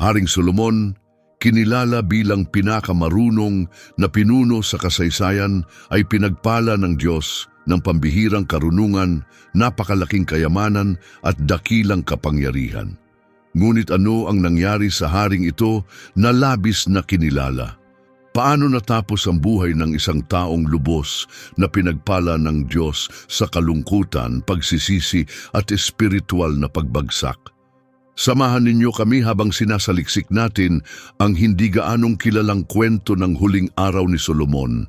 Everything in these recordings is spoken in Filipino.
Haring Solomon, kinilala bilang pinakamarunong na pinuno sa kasaysayan ay pinagpala ng Diyos ng pambihirang karunungan, napakalaking kayamanan at dakilang kapangyarihan. Ngunit ano ang nangyari sa haring ito na labis na kinilala? Paano natapos ang buhay ng isang taong lubos na pinagpala ng Diyos sa kalungkutan, pagsisisi at espiritual na pagbagsak? Samahan ninyo kami habang sinasaliksik natin ang hindi gaanong kilalang kwento ng huling araw ni Solomon.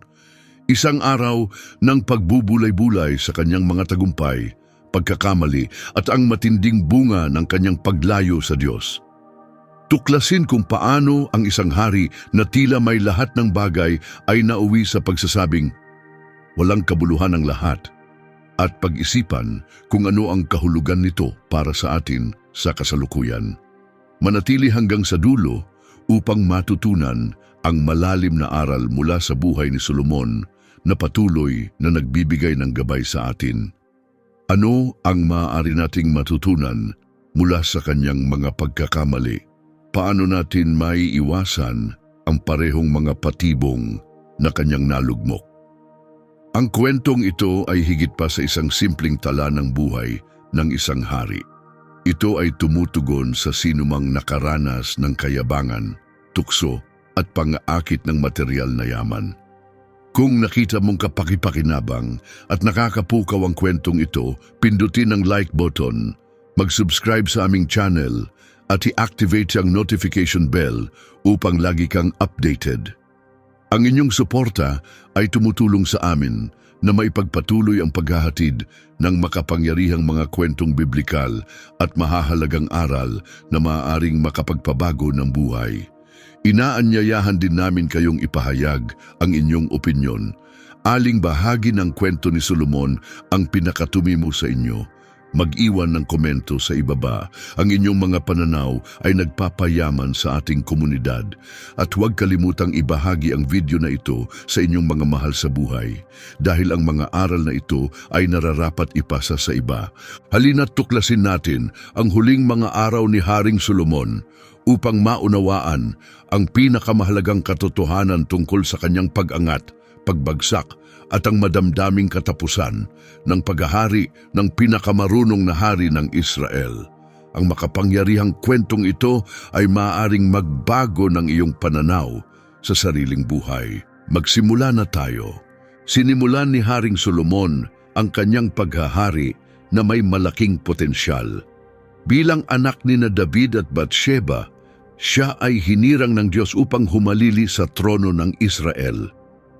Isang araw ng pagbubulay-bulay sa kanyang mga tagumpay, pagkakamali at ang matinding bunga ng kanyang paglayo sa Diyos. Tuklasin kung paano ang isang hari na tila may lahat ng bagay ay nauwi sa pagsasabing, walang kabuluhan ang lahat, at pag-isipan kung ano ang kahulugan nito para sa atin sa kasalukuyan. Manatili hanggang sa dulo upang matutunan ang malalim na aral mula sa buhay ni Solomon na patuloy na nagbibigay ng gabay sa atin. Ano ang maaari nating matutunan mula sa kanyang mga pagkakamali? Paano natin maiiwasan ang parehong mga patibong na kanyang nalugmok? Ang kwentong ito ay higit pa sa isang simpleng tala ng buhay ng isang hari. Ito ay tumutugon sa sinumang nakaranas ng kayabangan, tukso at pang-aakit ng material na yaman. Kung nakita mong kapakipakinabang at nakakapukaw ang kwentong ito, pindutin ang like button, mag-subscribe sa aming channel at i-activate ang notification bell upang lagi kang updated. Ang inyong suporta ay tumutulong sa amin na maipagpatuloy ang paghahatid ng makapangyarihang mga kwentong biblikal at mahahalagang aral na maaaring makapagpabago ng buhay. Inaanyayahan din namin kayong ipahayag ang inyong opinyon. Aling bahagi ng kwento ni Solomon ang pinakatumimo sa inyo. Mag-iwan ng komento sa ibaba. Ang inyong mga pananaw ay nagpapayaman sa ating komunidad. At huwag kalimutang ibahagi ang video na ito sa inyong mga mahal sa buhay. Dahil ang mga aral na ito ay nararapat ipasa sa iba. Halina't tuklasin natin ang huling mga araw ni Haring Solomon upang maunawaan ang pinakamahalagang katotohanan tungkol sa kanyang pag-angat, pagbagsak at ang madamdaming katapusan ng paghahari ng pinakamarunong na hari ng Israel. Ang makapangyarihang kwentong ito ay maaaring magbago ng iyong pananaw sa sariling buhay. Magsimula na tayo. Sinimulan ni Haring Solomon ang kanyang paghahari na may malaking potensyal. Bilang anak ni na David at Bathsheba, siya ay hinirang ng Diyos upang humalili sa trono ng Israel.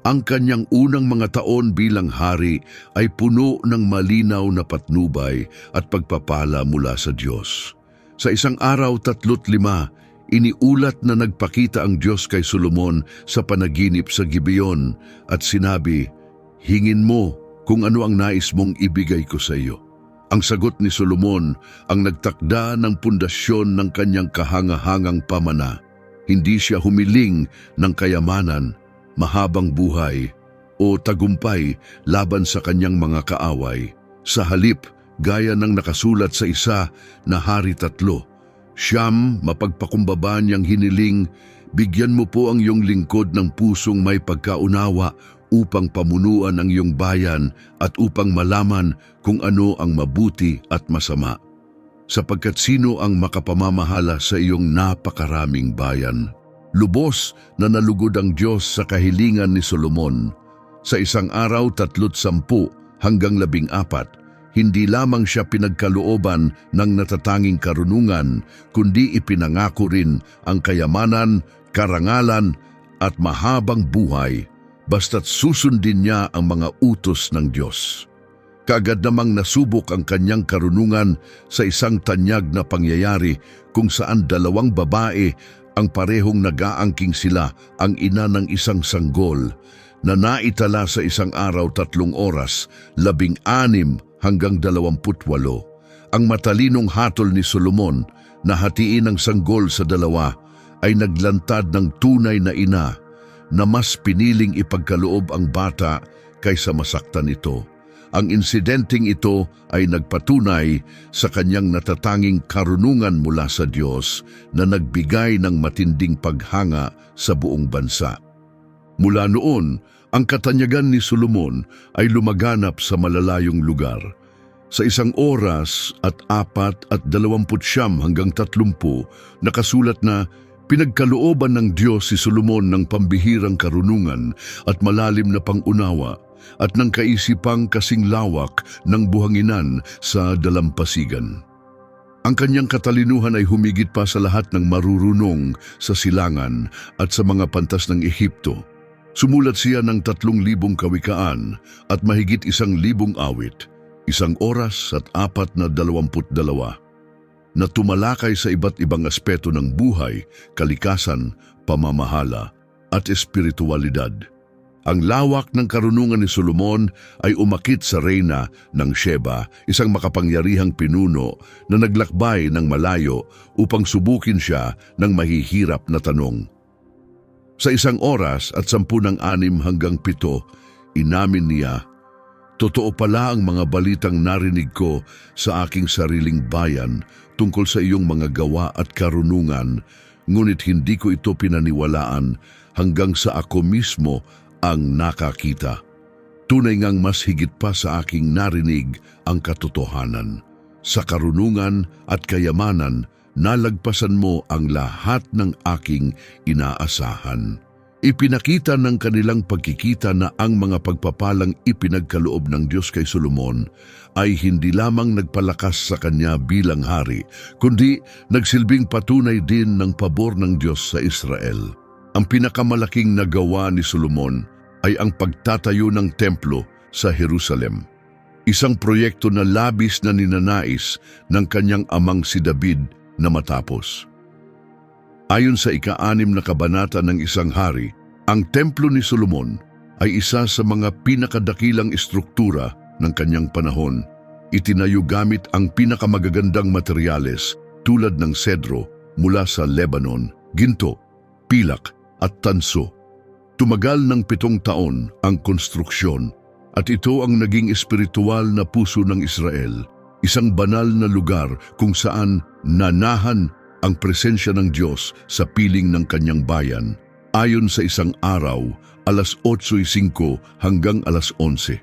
Ang kanyang unang mga taon bilang hari ay puno ng malinaw na patnubay at pagpapala mula sa Diyos. Sa isang araw tatlut lima, iniulat na nagpakita ang Diyos kay Solomon sa panaginip sa Gibeon at sinabi, Hingin mo kung ano ang nais mong ibigay ko sa iyo. Ang sagot ni Solomon ang nagtakda ng pundasyon ng kanyang kahangahangang pamana. Hindi siya humiling ng kayamanan, mahabang buhay o tagumpay laban sa kanyang mga kaaway. Sa halip, gaya ng nakasulat sa isa na hari tatlo, Siyam, mapagpakumbaba niyang hiniling, bigyan mo po ang iyong lingkod ng pusong may pagkaunawa upang pamunuan ang iyong bayan at upang malaman kung ano ang mabuti at masama. Sapagkat sino ang makapamamahala sa iyong napakaraming bayan? Lubos na nalugod ang Diyos sa kahilingan ni Solomon. Sa isang araw tatlot sampu hanggang labing apat, hindi lamang siya pinagkalooban ng natatanging karunungan, kundi ipinangako rin ang kayamanan, karangalan at mahabang buhay basta't susundin niya ang mga utos ng Diyos. Kaagad namang nasubok ang kanyang karunungan sa isang tanyag na pangyayari kung saan dalawang babae ang parehong nag-aangking sila ang ina ng isang sanggol na naitala sa isang araw tatlong oras, labing anim hanggang dalawamput walo. Ang matalinong hatol ni Solomon na hatiin ang sanggol sa dalawa ay naglantad ng tunay na ina na mas piniling ipagkaloob ang bata kaysa masaktan ito. Ang insidenteng ito ay nagpatunay sa kanyang natatanging karunungan mula sa Diyos na nagbigay ng matinding paghanga sa buong bansa. Mula noon, ang katanyagan ni Solomon ay lumaganap sa malalayong lugar. Sa isang oras at apat at dalawamput siyam hanggang tatlumpu, nakasulat na pinagkalooban ng Diyos si Solomon ng pambihirang karunungan at malalim na pangunawa at ng kaisipang kasing lawak ng buhanginan sa dalampasigan. Ang kanyang katalinuhan ay humigit pa sa lahat ng marurunong sa silangan at sa mga pantas ng Ehipto. Sumulat siya ng tatlong libong kawikaan at mahigit isang libong awit, isang oras at apat na dalawamput dalawa, na tumalakay sa iba't ibang aspeto ng buhay, kalikasan, pamamahala at espiritualidad. Ang lawak ng karunungan ni Solomon ay umakit sa reyna ng Sheba, isang makapangyarihang pinuno na naglakbay ng malayo upang subukin siya ng mahihirap na tanong. Sa isang oras at sampu ng anim hanggang pito, inamin niya, Totoo pala ang mga balitang narinig ko sa aking sariling bayan tungkol sa iyong mga gawa at karunungan, ngunit hindi ko ito pinaniwalaan hanggang sa ako mismo ang nakakita. Tunay ngang mas higit pa sa aking narinig ang katotohanan. Sa karunungan at kayamanan, nalagpasan mo ang lahat ng aking inaasahan. Ipinakita ng kanilang pagkikita na ang mga pagpapalang ipinagkaloob ng Diyos kay Solomon ay hindi lamang nagpalakas sa kanya bilang hari, kundi nagsilbing patunay din ng pabor ng Diyos sa Israel. Ang pinakamalaking nagawa ni Solomon ay ang pagtatayo ng templo sa Jerusalem. Isang proyekto na labis na ninanais ng kanyang amang si David na matapos. Ayon sa ika-anim na kabanata ng isang hari, ang templo ni Solomon ay isa sa mga pinakadakilang estruktura ng kanyang panahon. Itinayo gamit ang pinakamagagandang materyales tulad ng sedro mula sa Lebanon, ginto, pilak at tanso. Tumagal ng pitong taon ang konstruksyon at ito ang naging espiritual na puso ng Israel, isang banal na lugar kung saan nanahan ang presensya ng Diyos sa piling ng kanyang bayan ayon sa isang araw, alas 8.05 hanggang alas 11.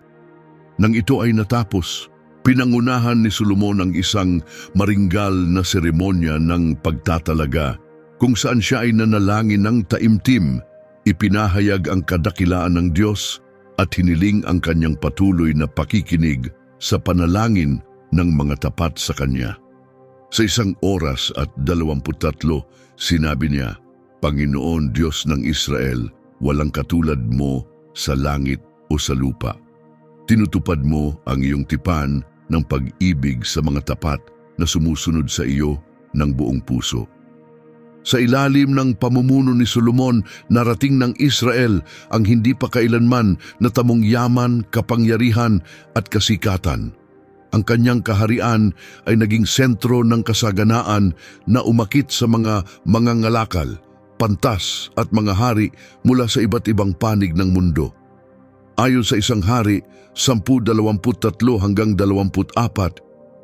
Nang ito ay natapos, pinangunahan ni Solomon ang isang maringgal na seremonya ng pagtatalaga kung saan siya ay nanalangin ng taimtim, ipinahayag ang kadakilaan ng Diyos at hiniling ang kanyang patuloy na pakikinig sa panalangin ng mga tapat sa Kanya. Sa isang oras at dalawamput tatlo, sinabi niya, Panginoon Diyos ng Israel, walang katulad mo sa langit o sa lupa. Tinutupad mo ang iyong tipan ng pag-ibig sa mga tapat na sumusunod sa iyo ng buong puso. Sa ilalim ng pamumuno ni Solomon, narating ng Israel ang hindi pa kailanman natamong yaman, kapangyarihan at kasikatan. Ang kanyang kaharian ay naging sentro ng kasaganaan na umakit sa mga mangangalakal, pantas at mga hari mula sa iba't ibang panig ng mundo. Ayon sa isang hari, 10-23 hanggang 24,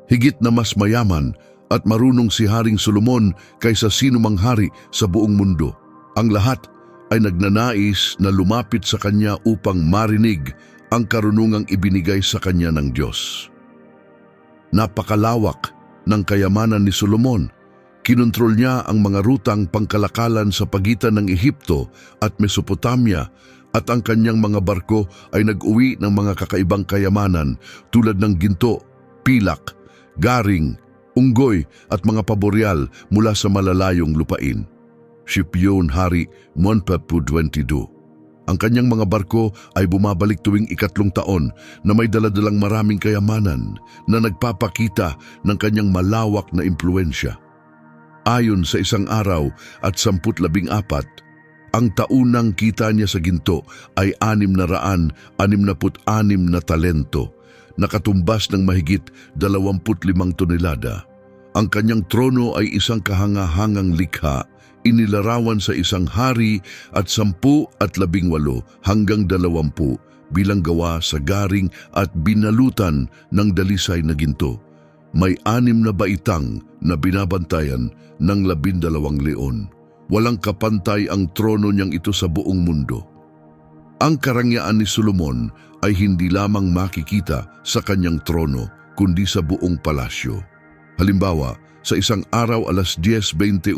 higit na mas mayaman at marunong si Haring Solomon kaysa sinumang hari sa buong mundo. Ang lahat ay nagnanais na lumapit sa kanya upang marinig ang karunungang ibinigay sa kanya ng Diyos. Napakalawak ng kayamanan ni Solomon. Kinontrol niya ang mga rutang pangkalakalan sa pagitan ng Ehipto at Mesopotamia at ang kanyang mga barko ay nag-uwi ng mga kakaibang kayamanan tulad ng ginto, pilak, garing, unggoy at mga paboreal mula sa malalayong lupain. Shipyon Hari Monpapu 22 ang kanyang mga barko ay bumabalik tuwing ikatlong taon na may daladalang maraming kayamanan na nagpapakita ng kanyang malawak na impluensya. Ayon sa isang araw at samput labing apat, ang taunang kita niya sa ginto ay anim na raan, anim na put anim na talento, nakatumbas ng mahigit dalawamput limang tonelada. Ang kanyang trono ay isang kahangahangang likha inilarawan sa isang hari at sampu at labing walo hanggang dalawampu bilang gawa sa garing at binalutan ng dalisay na ginto. May anim na baitang na binabantayan ng labindalawang leon. Walang kapantay ang trono niyang ito sa buong mundo. Ang karangyaan ni Solomon ay hindi lamang makikita sa kanyang trono, kundi sa buong palasyo. Halimbawa, sa isang araw alas 10.21,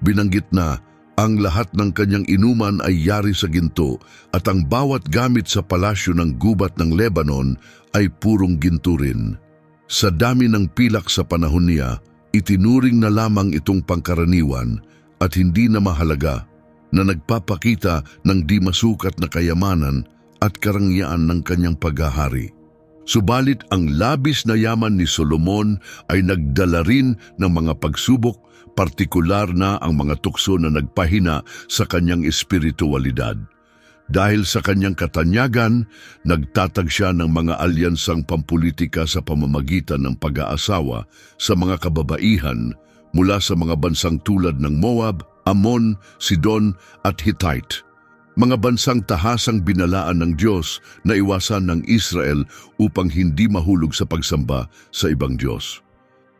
binanggit na ang lahat ng kanyang inuman ay yari sa ginto at ang bawat gamit sa palasyo ng gubat ng Lebanon ay purong ginto rin. Sa dami ng pilak sa panahon niya, itinuring na lamang itong pangkaraniwan at hindi na mahalaga na nagpapakita ng di masukat na kayamanan at karangyaan ng kanyang paghahari. Subalit ang labis na yaman ni Solomon ay nagdala rin ng mga pagsubok, partikular na ang mga tukso na nagpahina sa kanyang espiritualidad. Dahil sa kanyang katanyagan, nagtatag siya ng mga alyansang pampolitika sa pamamagitan ng pag-aasawa sa mga kababaihan mula sa mga bansang tulad ng Moab, Ammon, Sidon at Hittite. Mga bansang tahasang binalaan ng Diyos na iwasan ng Israel upang hindi mahulog sa pagsamba sa ibang Diyos.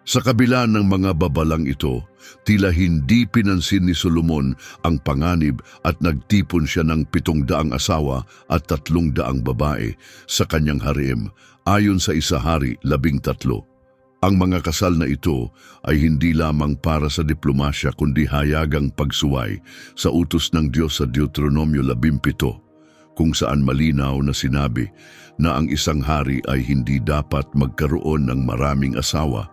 Sa kabila ng mga babalang ito, tila hindi pinansin ni Solomon ang panganib at nagtipon siya ng pitong daang asawa at tatlong daang babae sa kanyang harem ayon sa isa hari labing tatlo. Ang mga kasal na ito ay hindi lamang para sa diplomasya kundi hayagang pagsuway sa utos ng Diyos sa Deuteronomio 17 kung saan malinaw na sinabi na ang isang hari ay hindi dapat magkaroon ng maraming asawa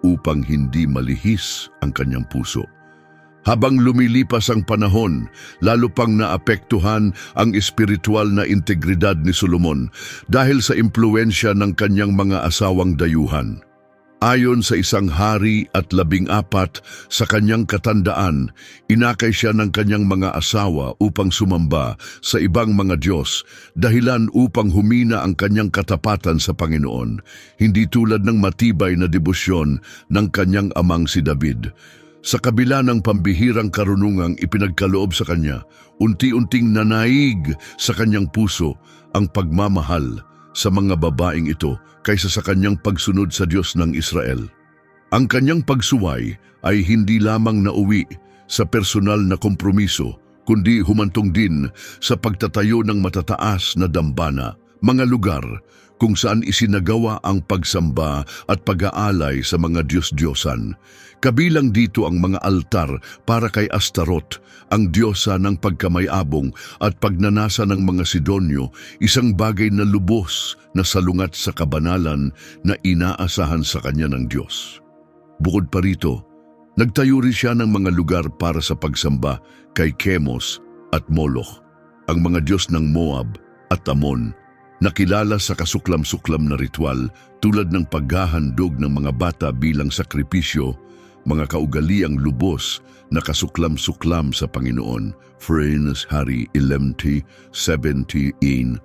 upang hindi malihis ang kanyang puso. Habang lumilipas ang panahon, lalo pang naapektuhan ang espiritual na integridad ni Solomon dahil sa impluensya ng kanyang mga asawang dayuhan. Ayon sa isang hari at labing apat sa kanyang katandaan, inakay siya ng kanyang mga asawa upang sumamba sa ibang mga Diyos, dahilan upang humina ang kanyang katapatan sa Panginoon, hindi tulad ng matibay na debosyon ng kanyang amang si David. Sa kabila ng pambihirang karunungang ipinagkaloob sa kanya, unti-unting nanaig sa kanyang puso ang pagmamahal sa mga babaeng ito kaysa sa kanyang pagsunod sa Diyos ng Israel. Ang kanyang pagsuway ay hindi lamang nauwi sa personal na kompromiso, kundi humantong din sa pagtatayo ng matataas na dambana, mga lugar kung saan isinagawa ang pagsamba at pag-aalay sa mga Diyos-Diyosan. Kabilang dito ang mga altar para kay Astaroth, ang diyosa ng pagkamayabong at pagnanasa ng mga Sidonyo, isang bagay na lubos na salungat sa kabanalan na inaasahan sa kanya ng Diyos. Bukod pa rito, nagtayo rin siya ng mga lugar para sa pagsamba kay Chemos at Moloch, ang mga Diyos ng Moab at Amon, nakilala sa kasuklam-suklam na ritual tulad ng paghahandog ng mga bata bilang sakripisyo, mga kaugaliang lubos na kasuklam-suklam sa Panginoon, Friends Hari 11, 17.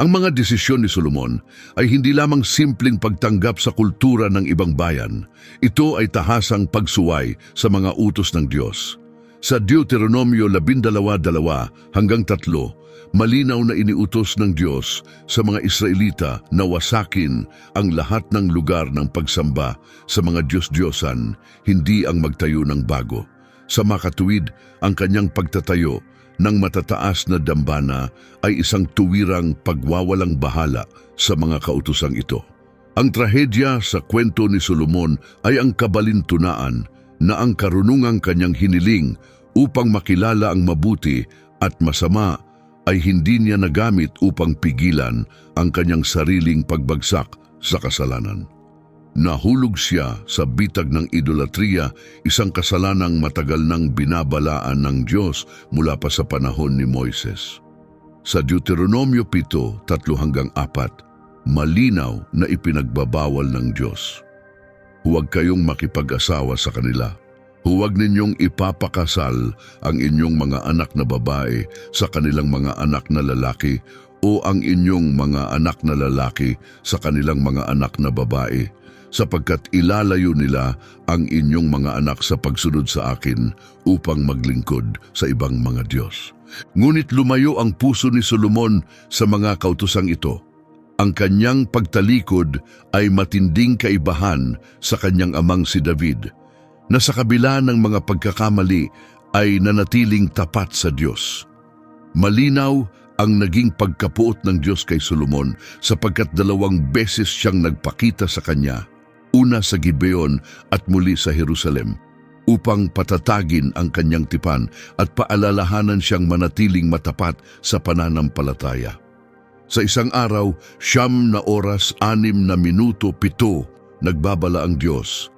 Ang mga desisyon ni Solomon ay hindi lamang simpleng pagtanggap sa kultura ng ibang bayan. Ito ay tahasang pagsuway sa mga utos ng Diyos. Sa Deuteronomio 12.2 hanggang 3, malinaw na iniutos ng Diyos sa mga Israelita na wasakin ang lahat ng lugar ng pagsamba sa mga Diyos-Diyosan, hindi ang magtayo ng bago. Sa makatuwid, ang kanyang pagtatayo ng matataas na dambana ay isang tuwirang pagwawalang bahala sa mga kautosang ito. Ang trahedya sa kwento ni Solomon ay ang kabalintunaan na ang karunungang kanyang hiniling upang makilala ang mabuti at masama ay hindi niya nagamit upang pigilan ang kanyang sariling pagbagsak sa kasalanan. Nahulog siya sa bitag ng idolatriya, isang kasalanang matagal nang binabalaan ng Diyos mula pa sa panahon ni Moises. Sa Deuteronomio 7, 3 hanggang 4, malinaw na ipinagbabawal ng Diyos. Huwag kayong makipag-asawa sa kanila. Huwag ninyong ipapakasal ang inyong mga anak na babae sa kanilang mga anak na lalaki o ang inyong mga anak na lalaki sa kanilang mga anak na babae sapagkat ilalayo nila ang inyong mga anak sa pagsunod sa akin upang maglingkod sa ibang mga Diyos. Ngunit lumayo ang puso ni Solomon sa mga kautusang ito. Ang kanyang pagtalikod ay matinding kaibahan sa kanyang amang si David, na sa kabila ng mga pagkakamali ay nanatiling tapat sa Diyos. Malinaw ang naging pagkapuot ng Diyos kay Solomon sapagkat dalawang beses siyang nagpakita sa kanya, una sa Gibeon at muli sa Jerusalem, upang patatagin ang kanyang tipan at paalalahanan siyang manatiling matapat sa pananampalataya. Sa isang araw, siyam na oras, anim na minuto, pito, nagbabala ang Diyos.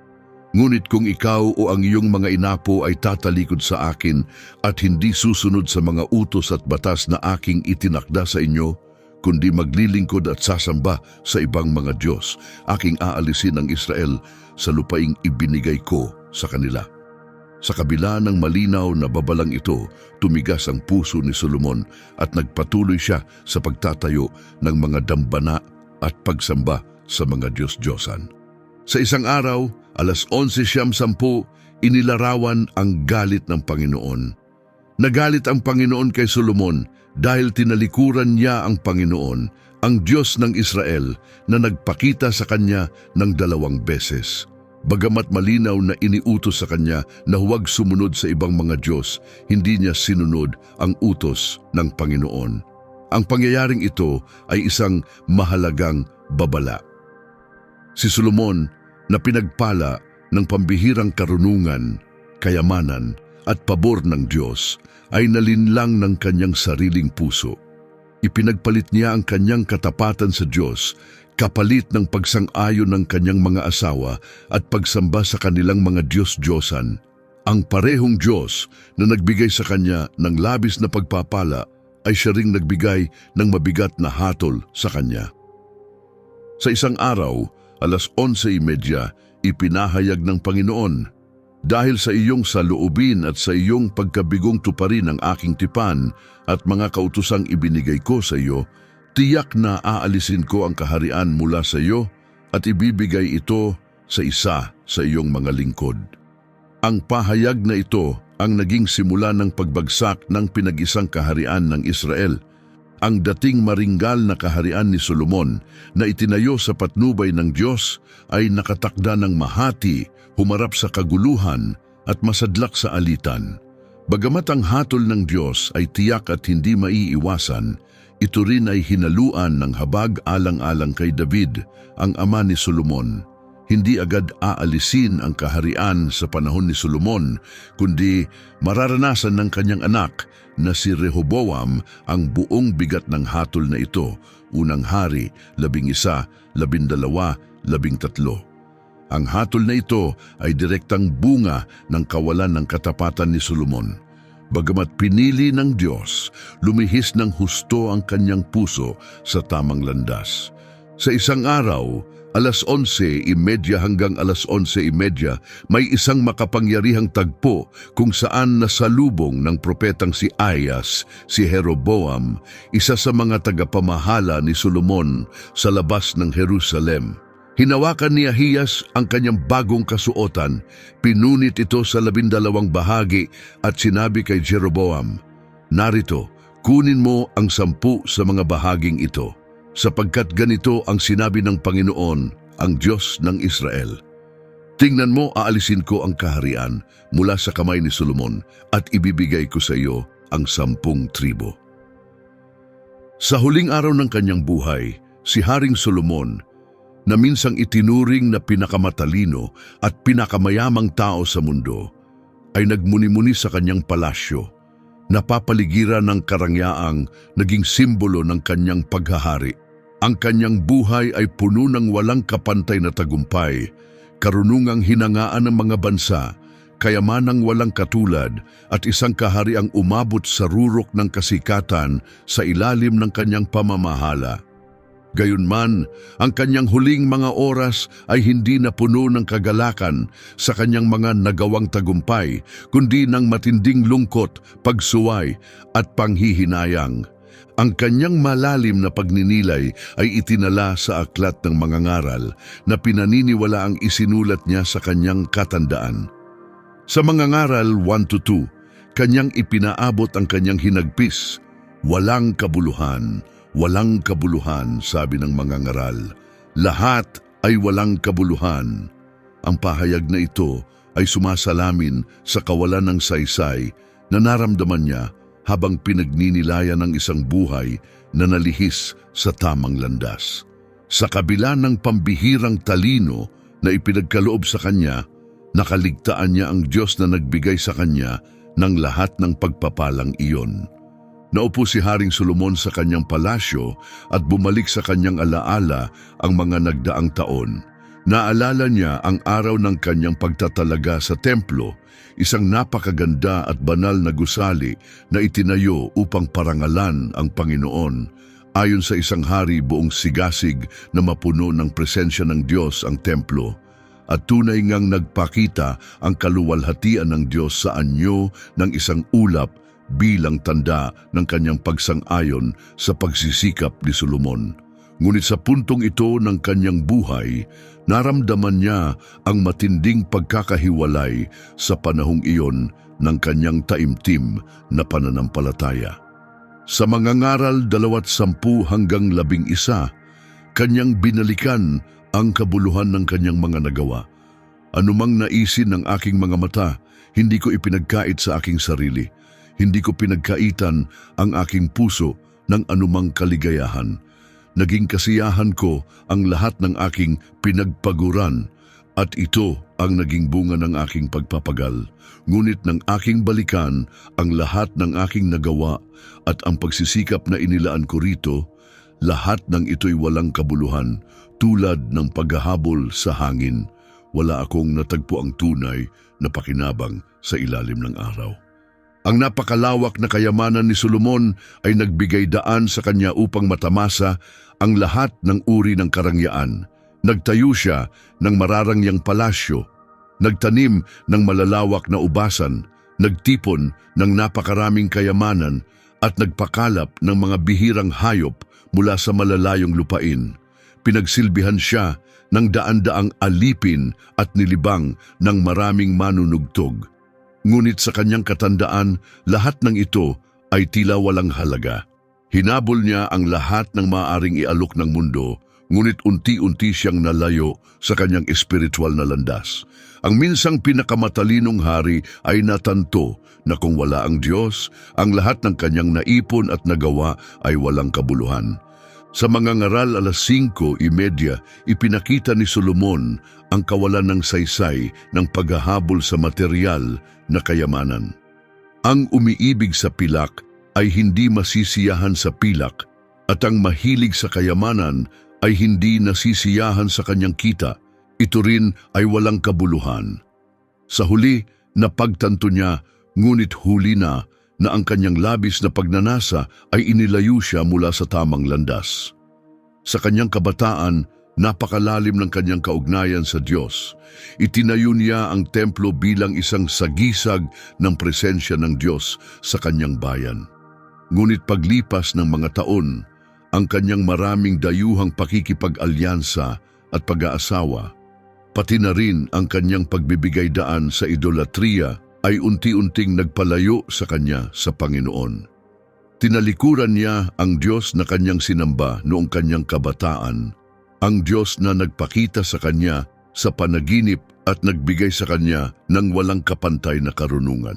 Ngunit kung ikaw o ang iyong mga inapo ay tatalikod sa akin at hindi susunod sa mga utos at batas na aking itinakda sa inyo, kundi maglilingkod at sasamba sa ibang mga Diyos, aking aalisin ang Israel sa lupaing ibinigay ko sa kanila. Sa kabila ng malinaw na babalang ito, tumigas ang puso ni Solomon at nagpatuloy siya sa pagtatayo ng mga dambana at pagsamba sa mga Diyos-Diyosan. Sa isang araw, alas 11 siyam sampu, inilarawan ang galit ng Panginoon. Nagalit ang Panginoon kay Solomon dahil tinalikuran niya ang Panginoon, ang Diyos ng Israel, na nagpakita sa kanya ng dalawang beses. Bagamat malinaw na iniutos sa kanya na huwag sumunod sa ibang mga Diyos, hindi niya sinunod ang utos ng Panginoon. Ang pangyayaring ito ay isang mahalagang babala. Si Solomon na pinagpala ng pambihirang karunungan, kayamanan at pabor ng Diyos ay nalinlang ng kanyang sariling puso. Ipinagpalit niya ang kanyang katapatan sa Diyos kapalit ng pagsang-ayon ng kanyang mga asawa at pagsamba sa kanilang mga Diyos-Diyosan. Ang parehong Diyos na nagbigay sa kanya ng labis na pagpapala ay siya ring nagbigay ng mabigat na hatol sa kanya. Sa isang araw, alas 11.30, ipinahayag ng Panginoon, Dahil sa iyong saluubin at sa iyong pagkabigong tuparin ng aking tipan at mga kautusang ibinigay ko sa iyo, tiyak na aalisin ko ang kaharian mula sa iyo at ibibigay ito sa isa sa iyong mga lingkod. Ang pahayag na ito ang naging simula ng pagbagsak ng pinag-isang kaharian ng Israel – ang dating maringgal na kaharian ni Solomon na itinayo sa patnubay ng Diyos ay nakatakda ng mahati, humarap sa kaguluhan at masadlak sa alitan. Bagamat ang hatol ng Diyos ay tiyak at hindi maiiwasan, ito rin ay hinaluan ng habag alang-alang kay David, ang ama ni Solomon. Hindi agad aalisin ang kaharian sa panahon ni Solomon, kundi mararanasan ng kanyang anak na si Rehoboam ang buong bigat ng hatol na ito, unang hari, labing isa, labindalawa, labing tatlo. Ang hatol na ito ay direktang bunga ng kawalan ng katapatan ni Solomon. Bagamat pinili ng Diyos, lumihis ng husto ang kanyang puso sa tamang landas. Sa isang araw, alas 11.30 hanggang alas 11.30, may isang makapangyarihang tagpo kung saan nasalubong ng propetang si Ayas, si Jeroboam, isa sa mga tagapamahala ni Solomon sa labas ng Jerusalem. Hinawakan ni Ahiyas ang kanyang bagong kasuotan, pinunit ito sa labindalawang bahagi at sinabi kay Jeroboam, Narito, kunin mo ang sampu sa mga bahaging ito sapagkat ganito ang sinabi ng Panginoon, ang Diyos ng Israel. Tingnan mo, aalisin ko ang kaharian mula sa kamay ni Solomon at ibibigay ko sa iyo ang sampung tribo. Sa huling araw ng kanyang buhay, si Haring Solomon, na minsang itinuring na pinakamatalino at pinakamayamang tao sa mundo, ay nagmuni-muni sa kanyang palasyo napapaligiran ng karangyaang naging simbolo ng kanyang paghahari. Ang kanyang buhay ay puno ng walang kapantay na tagumpay, karunungang hinangaan ng mga bansa, kayamanang walang katulad at isang kahariang umabot sa rurok ng kasikatan sa ilalim ng kanyang pamamahala. Gayunman, ang kanyang huling mga oras ay hindi na puno ng kagalakan sa kanyang mga nagawang tagumpay, kundi ng matinding lungkot, pagsuway at panghihinayang. Ang kanyang malalim na pagninilay ay itinala sa aklat ng mga ngaral na pinaniniwala ang isinulat niya sa kanyang katandaan. Sa mga ngaral 1-2, kanyang ipinaabot ang kanyang hinagpis. Walang kabuluhan, walang kabuluhan, sabi ng mga ngaral. Lahat ay walang kabuluhan. Ang pahayag na ito ay sumasalamin sa kawalan ng saysay na naramdaman niya habang pinagninilayan ng isang buhay na nalihis sa tamang landas. Sa kabila ng pambihirang talino na ipinagkaloob sa kanya, nakaligtaan niya ang Diyos na nagbigay sa kanya ng lahat ng pagpapalang iyon. Naupo si Haring Solomon sa kanyang palasyo at bumalik sa kanyang alaala ang mga nagdaang taon. Naalala niya ang araw ng kanyang pagtatalaga sa templo, isang napakaganda at banal na gusali na itinayo upang parangalan ang Panginoon. Ayon sa isang hari buong sigasig na mapuno ng presensya ng Diyos ang templo at tunay ngang nagpakita ang kaluwalhatian ng Diyos sa anyo ng isang ulap bilang tanda ng kanyang pagsang-ayon sa pagsisikap ni Solomon. Ngunit sa puntong ito ng kanyang buhay, naramdaman niya ang matinding pagkakahiwalay sa panahong iyon ng kanyang taimtim na pananampalataya. Sa mga ngaral dalawat sampu hanggang labing isa, kanyang binalikan ang kabuluhan ng kanyang mga nagawa. Anumang naisin ng aking mga mata, hindi ko ipinagkait sa aking sarili. Hindi ko pinagkaitan ang aking puso ng anumang kaligayahan. Naging kasiyahan ko ang lahat ng aking pinagpaguran at ito ang naging bunga ng aking pagpapagal. Ngunit ng aking balikan ang lahat ng aking nagawa at ang pagsisikap na inilaan ko rito, lahat ng ito'y walang kabuluhan tulad ng paghahabol sa hangin. Wala akong natagpo ang tunay na pakinabang sa ilalim ng araw. Ang napakalawak na kayamanan ni Solomon ay nagbigay daan sa kanya upang matamasa ang lahat ng uri ng karangyaan. Nagtayo siya ng mararangyang palasyo, nagtanim ng malalawak na ubasan, nagtipon ng napakaraming kayamanan at nagpakalap ng mga bihirang hayop mula sa malalayong lupain. Pinagsilbihan siya ng daan-daang alipin at nilibang ng maraming manunugtog. Ngunit sa kanyang katandaan, lahat ng ito ay tila walang halaga. Hinabol niya ang lahat ng maaaring ialok ng mundo, ngunit unti-unti siyang nalayo sa kanyang espiritual na landas. Ang minsang pinakamatalinong hari ay natanto na kung wala ang Diyos, ang lahat ng kanyang naipon at nagawa ay walang kabuluhan. Sa mga ngaral alas 5.30, ipinakita ni Solomon ang kawalan ng saysay ng paghahabol sa material na kayamanan. Ang umiibig sa pilak ay hindi masisiyahan sa pilak at ang mahilig sa kayamanan ay hindi nasisiyahan sa kanyang kita. Ito rin ay walang kabuluhan. Sa huli, napagtanto niya, ngunit huli na na ang kanyang labis na pagnanasa ay inilayo siya mula sa tamang landas. Sa kanyang kabataan, napakalalim ng kanyang kaugnayan sa Diyos. Itinayo niya ang templo bilang isang sagisag ng presensya ng Diyos sa kanyang bayan. Ngunit paglipas ng mga taon, ang kanyang maraming dayuhang pakikipag-alyansa at pag-aasawa, pati na rin ang kanyang pagbibigay daan sa idolatriya ay unti-unting nagpalayo sa kanya sa Panginoon. Tinalikuran niya ang Diyos na kanyang sinamba noong kanyang kabataan, ang Diyos na nagpakita sa kanya sa panaginip at nagbigay sa kanya ng walang kapantay na karunungan.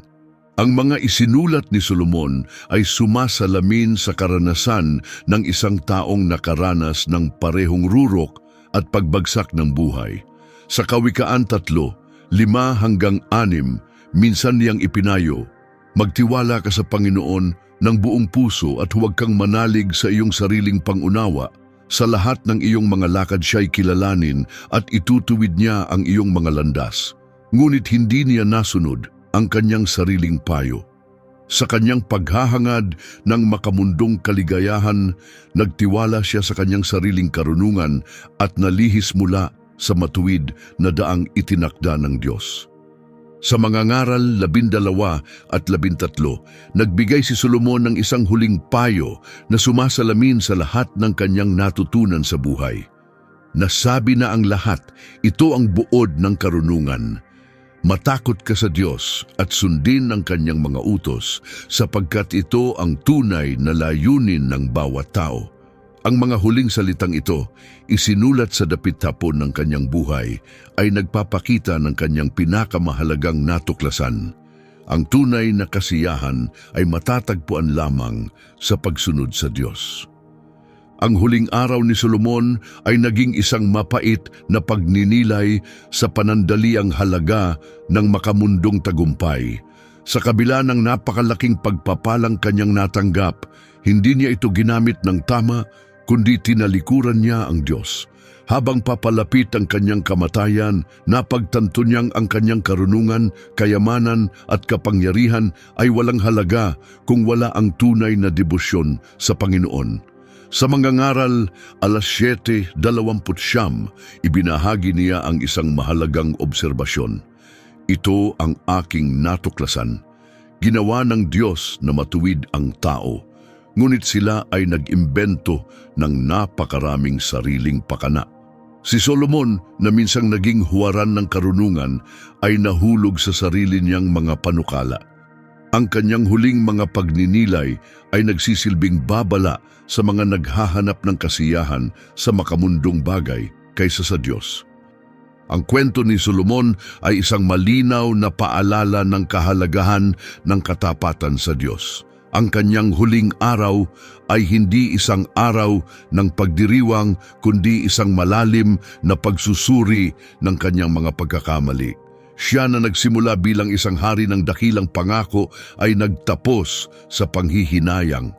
Ang mga isinulat ni Solomon ay sumasalamin sa karanasan ng isang taong nakaranas ng parehong rurok at pagbagsak ng buhay. Sa Kawikaan tatlo, lima hanggang anim, minsan niyang ipinayo, magtiwala ka sa Panginoon ng buong puso at huwag kang manalig sa iyong sariling pangunawa. Sa lahat ng iyong mga lakad siya'y kilalanin at itutuwid niya ang iyong mga landas. Ngunit hindi niya nasunod ang kanyang sariling payo. Sa kanyang paghahangad ng makamundong kaligayahan, nagtiwala siya sa kanyang sariling karunungan at nalihis mula sa matuwid na daang itinakda ng Diyos. Sa mga ngaral labindalawa at labintatlo, nagbigay si Solomon ng isang huling payo na sumasalamin sa lahat ng kanyang natutunan sa buhay. Nasabi na ang lahat, ito ang buod ng karunungan. Matakot ka sa Diyos at sundin ang kanyang mga utos sapagkat ito ang tunay na layunin ng bawat tao. Ang mga huling salitang ito, isinulat sa dapit hapon ng kanyang buhay, ay nagpapakita ng kanyang pinakamahalagang natuklasan. Ang tunay na kasiyahan ay matatagpuan lamang sa pagsunod sa Diyos. Ang huling araw ni Solomon ay naging isang mapait na pagninilay sa panandaliang halaga ng makamundong tagumpay. Sa kabila ng napakalaking pagpapalang kanyang natanggap, hindi niya ito ginamit ng tama kundi tinalikuran niya ang Diyos. Habang papalapit ang kanyang kamatayan, napagtanto niyang ang kanyang karunungan, kayamanan at kapangyarihan ay walang halaga kung wala ang tunay na debosyon sa Panginoon. Sa mga ngaral, alas 7.20, ibinahagi niya ang isang mahalagang obserbasyon. Ito ang aking natuklasan. Ginawa ng Diyos na matuwid ang tao, ngunit sila ay nag-imbento ng napakaraming sariling pakana. Si Solomon na minsang naging huwaran ng karunungan ay nahulog sa sarili niyang mga panukala. Ang kanyang huling mga pagninilay ay nagsisilbing babala sa mga naghahanap ng kasiyahan sa makamundong bagay kaysa sa Diyos. Ang kwento ni Solomon ay isang malinaw na paalala ng kahalagahan ng katapatan sa Diyos. Ang kanyang huling araw ay hindi isang araw ng pagdiriwang kundi isang malalim na pagsusuri ng kanyang mga pagkakamali. Siya na nagsimula bilang isang hari ng dakilang pangako ay nagtapos sa panghihinayang.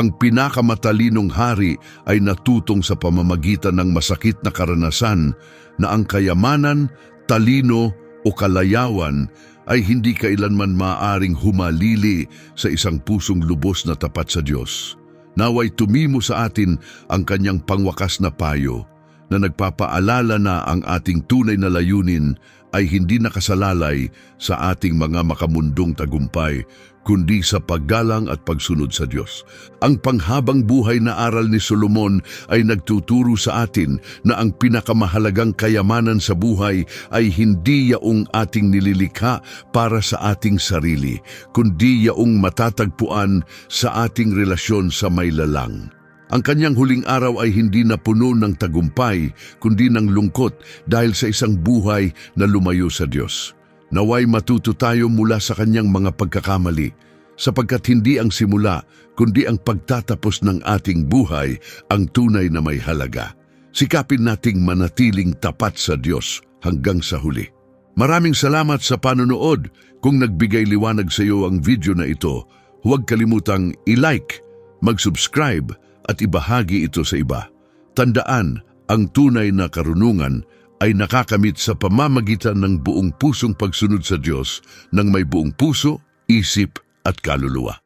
Ang pinakamatalinong hari ay natutong sa pamamagitan ng masakit na karanasan na ang kayamanan, talino o kalayawan ay hindi kailanman maaring humalili sa isang pusong lubos na tapat sa Diyos. Naway tumimo sa atin ang kanyang pangwakas na payo na nagpapaalala na ang ating tunay na layunin ay hindi nakasalalay sa ating mga makamundong tagumpay, kundi sa paggalang at pagsunod sa Diyos. Ang panghabang buhay na aral ni Solomon ay nagtuturo sa atin na ang pinakamahalagang kayamanan sa buhay ay hindi yaong ating nililikha para sa ating sarili, kundi yaong matatagpuan sa ating relasyon sa may lalang. Ang kanyang huling araw ay hindi na puno ng tagumpay, kundi ng lungkot dahil sa isang buhay na lumayo sa Diyos. Naway matuto tayo mula sa kanyang mga pagkakamali, sapagkat hindi ang simula, kundi ang pagtatapos ng ating buhay ang tunay na may halaga. Sikapin nating manatiling tapat sa Diyos hanggang sa huli. Maraming salamat sa panonood. Kung nagbigay liwanag sa iyo ang video na ito, huwag kalimutang i-like, mag-subscribe at ibahagi ito sa iba. Tandaan, ang tunay na karunungan ay nakakamit sa pamamagitan ng buong pusong pagsunod sa Diyos ng may buong puso, isip at kaluluwa.